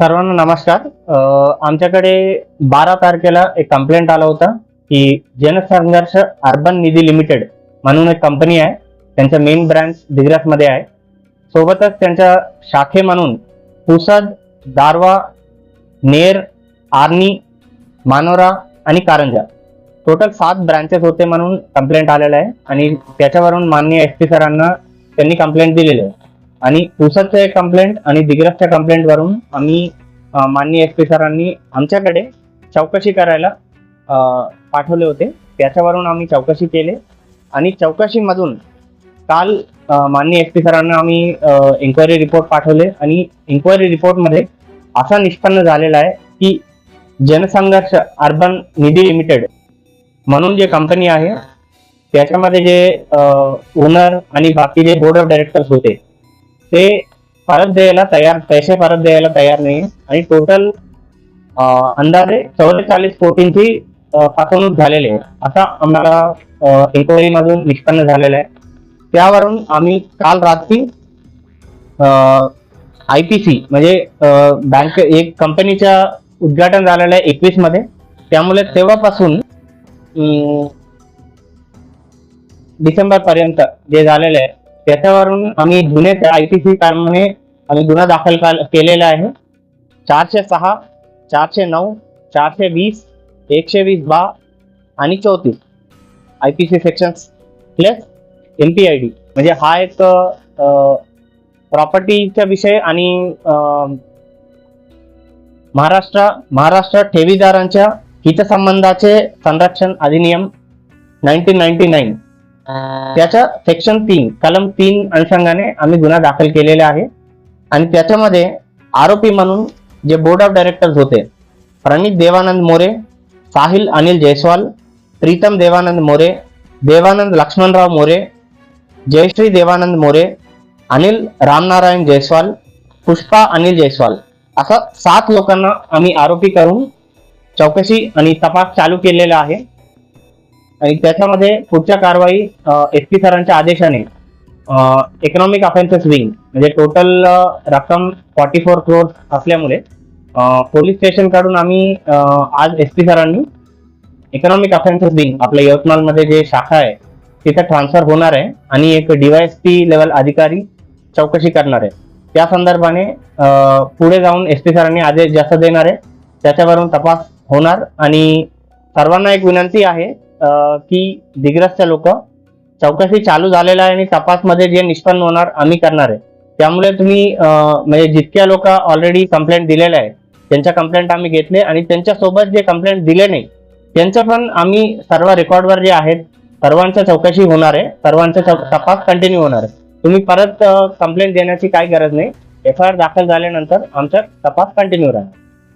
सर्वांना नमस्कार. आमच्याकडे बारा तारखेला एक कंप्लेंट आला होता की जनसंघर्ष अर्बन निधी लिमिटेड म्हणून एक कंपनी आहे. त्यांचा मेन ब्रांच मध्ये आहे. सोबतच त्यांच्या शाखे म्हणून पुसद दारवा नेर आर्नी मानोरा आणि कारंजा. टोटल सात ब्रांचेस होते म्हणून कंप्लेंट आलेलं आहे. आणि त्याच्यावरून माननीय एस पी सरांना त्यांनी कंप्लेंट दिलेली आहे. आणि पुसदचं एक कंप्लेंट आणि दिग्रसच्या कंप्लेंट वरून आम्ही माननीय एस पी सरांनी आमच्याकडे चौकशी करायला पाठवले होते. त्याच्यावरून आम्ही चौकशी केले. आणि चौकशीमधून काल माननीय एस पी सरांना आम्ही इन्क्वायरी रिपोर्ट पाठवले. आणि इन्क्वायरी रिपोर्टमध्ये असा निष्पन्न झालेला आहे की जनसंघर्ष अर्बन निधी लिमिटेड म्हणून जे कंपनी आहे त्याच्यामध्ये जे ओनर आणि बाकी जे बोर्ड ऑफ डायरेक्टर्स होते ते परत द्यायला तयार पैसे परत द्यायला तयार नाही. आणि टोटल अंदाजे चौवेचाळीस कोटींची फसवणूक झालेली आहे. असा आम्हाला इन्क्वायरी मधून निष्पन्न झालेला आहे. त्यावरून आम्ही काल रात्री आय पी सी म्हणजे बँक एक कंपनीच्या उद्घाटन झालेलं आहे एकवीसमध्ये त्यामुळे तेव्हापासून डिसेंबर पर्यंत जे झालेलं आहे त्याच्यावरून आम्ही जुने आय पी सी प्रमाणे आम्ही गुन्हा दाखल केलेला आहे. चारशे सहा चारशे नऊ चारशे वीस एकशे वीस बा आणि चौतीस I P C section plus M P I D म्हणजे हा एक प्रॉपर्टीचा विषय आणि महाराष्ट्र महाराष्ट्र ठेवीदारांच्या हितसंबंधाचे संरक्षण अधिनियम नाईन्टीन नाईन्टी नाईन त्याच्या सेक्शन तीन कलम तीन अनुषंगाने आम्ही गुन्हा दाखल केलेला आहे. आणि त्याच्यामध्ये आरोपी म्हणून जे बोर्ड ऑफ डायरेक्टर्स होते प्रणित देवानंद मोरे साहिल अनिल जयस्वाल प्रीतम देवानंद मोरे देवानंद लक्ष्मणराव मोरे जयश्री देवानंद मोरे अनिल रामनारायण जयस्वाल पुष्पा अनिल जयस्वाल असा सात लोकांना आम्ही आरोपी करून चौकशी आणि तपास चालू केलेला आहे. आणि त्याच्यामध्ये पुढच्या कारवाई एस पी सरांच्या आदेशाने इकॉनॉमिक अफेन्सेस विंग म्हणजे टोटल रक्कम फॉर्टी फोर क्रोर्स असल्यामुळे पोलीस स्टेशन काढून आम्ही आज एस पी सरांनी इकॉनॉमिक अफेन्सेस विंग आपल्या यवतमाळमध्ये जे शाखा आहे तिथे ट्रान्सफर होणार आहे आणि एक डीवायएसपी लेवल अधिकारी चौकशी करणार आहे. त्या संदर्भाने पुढे जाऊन एस पी सरांनी आदेश जास्त देणार आहे. त्याच्यावरून तपास होणार आणि सर्वांना एक विनंती आहे की दिग्रसच्या लोक चौकशी चालू झालेला आहे आणि तपासमध्ये जे निष्पन्न होणार आम्ही करणार आहे. त्यामुळे तुम्ही म्हणजे जितक्या लोक ऑलरेडी कंप्लेंट दिलेल्या आहे त्यांच्या कंप्लेंट आम्ही घेतले आणि त्यांच्यासोबत जे कंप्लेंट दिले नाही त्यांचं पण आम्ही सर्व रेकॉर्डवर जे आहेत सर्वांच्या चौकशी होणार आहे सर्वांचा तपास कंटिन्यू होणार आहे. तुम्ही परत कंप्लेंट देण्याची काही गरज नाही. एफ आय आर दाखल झाल्यानंतर आमचा तपास कंटिन्यू राहणार